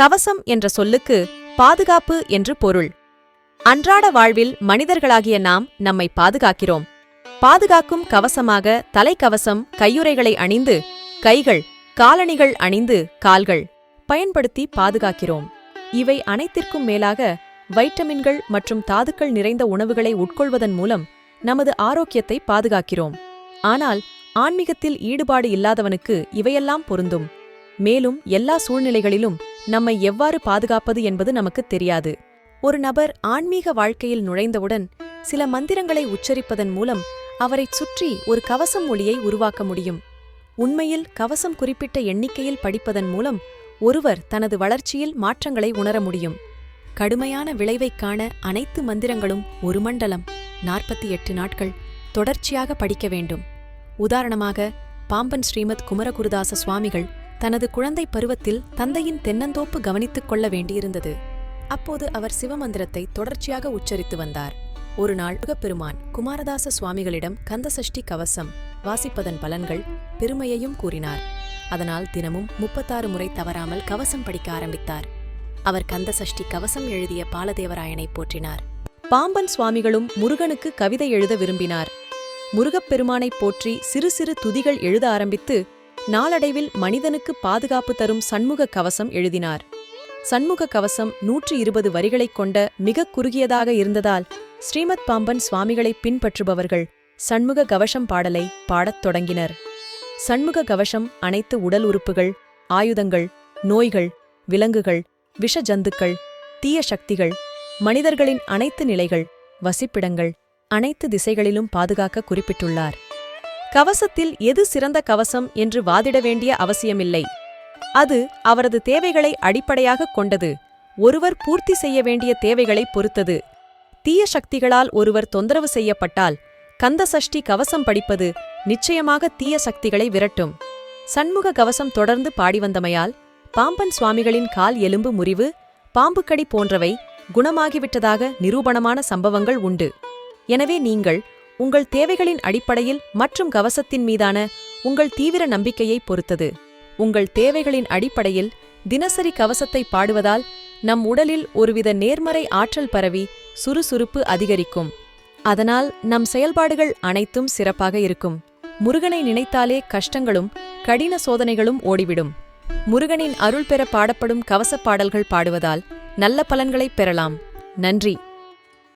கவசம் என்ற சொல்லுக்கு பாதுகாப்பு என்று பொருள். அன்றாட வாழ்வில் மனிதர்களாகிய நாம் நம்மை பாதுகாக்கிறோம். பாதுகாக்கும் கவசமாக தலைக்கவசம் கையுறைகளை அணிந்து கைகள் காலணிகள் அணிந்து கால்கள் பயன்படுத்தி பாதுகாக்கிறோம். இவை அனைத்திற்கும் மேலாக வைட்டமின்கள் மற்றும் தாதுக்கள் நிறைந்த உணவுகளை உட்கொள்வதன் மூலம் நமது ஆரோக்கியத்தை பாதுகாக்கிறோம். ஆனால் ஆன்மீகத்தில் ஈடுபாடு இல்லாதவனுக்கு இவையெல்லாம் பொருந்தும். மேலும் எல்லா சூழ்நிலைகளிலும் நம்மை எவ்வாறு பாதுகாப்பது என்பது நமக்குத் தெரியாது. ஒரு நபர் ஆன்மீக வாழ்க்கையில் நுழைந்தவுடன் சில மந்திரங்களை உச்சரிப்பதன் மூலம் அவரைச் சுற்றி ஒரு கவசம் ஒளியை உருவாக்க முடியும். உண்மையில் கவசம் குறிப்பிட்ட எண்ணிக்கையில் படிப்பதன் மூலம் ஒருவர் தனது வளர்ச்சியில் மாற்றங்களை உணர முடியும். கடுமையான விளைவைக் காண அனைத்து மந்திரங்களும் ஒரு மண்டலம் நாற்பத்தி எட்டு நாட்கள் தொடர்ச்சியாக படிக்க வேண்டும். உதாரணமாக பாம்பன் ஸ்ரீமத் குமரகுருதாச சுவாமிகள் தனது குழந்தை பருவத்தில் தந்தையின் தென்னந்தோப்பு கவனித்துக் கொள்ள வேண்டியிருந்தது. அப்போது அவர் சிவமந்திரத்தை தொடர்ச்சியாக உச்சரித்து வந்தார். ஒரு நாள் முருகப்பெருமான் குமாரதாச சுவாமிகளிடம் கந்தசஷ்டி கவசம் வாசிப்பதன் பலன்கள் பெருமையையும் கூறினார். அதனால் தினமும் முப்பத்தாறு முறை தவறாமல் கவசம் படிக்க ஆரம்பித்தார். அவர் கந்தசஷ்டி கவசம் எழுதிய பாலதேவராயனை போற்றினார். பாம்பன் சுவாமிகளும் முருகனுக்கு கவிதை எழுத விரும்பினார். முருகப்பெருமானைப் போற்றி சிறு சிறு துதிகள் எழுத ஆரம்பித்து நாளடைவில் மனிதனுக்கு பாதுகாப்பு தரும் சண்முக கவசம் எழுதினார். சண்முக கவசம் நூற்றி இருபது வரிகளைக் கொண்ட மிகக் குறுகியதாக இருந்ததால் ஸ்ரீமத் பாம்பன் சுவாமிகளைப் பின்பற்றுபவர்கள் சண்முக கவசம் பாடலை பாடத் தொடங்கினர். சண்முக கவசம் அனைத்து உடல் உறுப்புகள் ஆயுதங்கள் நோய்கள் விலங்குகள் விஷ ஜந்துக்கள் தீய சக்திகள் மனிதர்களின் அனைத்து நிலைகள் வசிப்பிடங்கள் அனைத்து திசைகளிலும் பாதுகாக்க குறிப்பிட்டுள்ளார். கவசத்தில் எது சிறந்த கவசம் என்று வாதிட வேண்டிய அவசியமில்லை. அது அவரது தேவைகளை அடிப்படையாகக் கொண்டது. ஒருவர் பூர்த்தி செய்ய வேண்டிய தேவைகளை பொறுத்தது. தீய சக்திகளால் ஒருவர் தொந்தரவு செய்யப்பட்டால் கந்த சஷ்டி கவசம் படிப்பது நிச்சயமாக தீய சக்திகளை விரட்டும். சண்முக கவசம் தொடர்ந்து பாடி வந்தமையால் பாம்பன் சுவாமிகளின் கால் எலும்பு முறிவு பாம்புக்கடி போன்றவை குணமாகிவிட்டதாக நிரூபணமான சம்பவங்கள் உண்டு. எனவே நீங்கள் உங்கள் தேவைகளின் அடிப்படையில் மற்றும் கவசத்தின் மீதான உங்கள் தீவிர நம்பிக்கையை பொறுத்தது. உங்கள் தேவைகளின் அடிப்படையில் தினசரி கவசத்தை பாடுவதால் நம் உடலில் ஒருவித நேர்மறை ஆற்றல் பரவி சுறுசுறுப்பு அதிகரிக்கும். அதனால் நம் செயல்பாடுகள் அனைத்தும் சிறப்பாக இருக்கும். முருகனை நினைத்தாலே கஷ்டங்களும் கடின சோதனைகளும் ஓடிவிடும். முருகனின் அருள் பெற பாடப்படும் கவசப் பாடல்கள் பாடுவதால் நல்ல பலன்களைப் பெறலாம். நன்றி.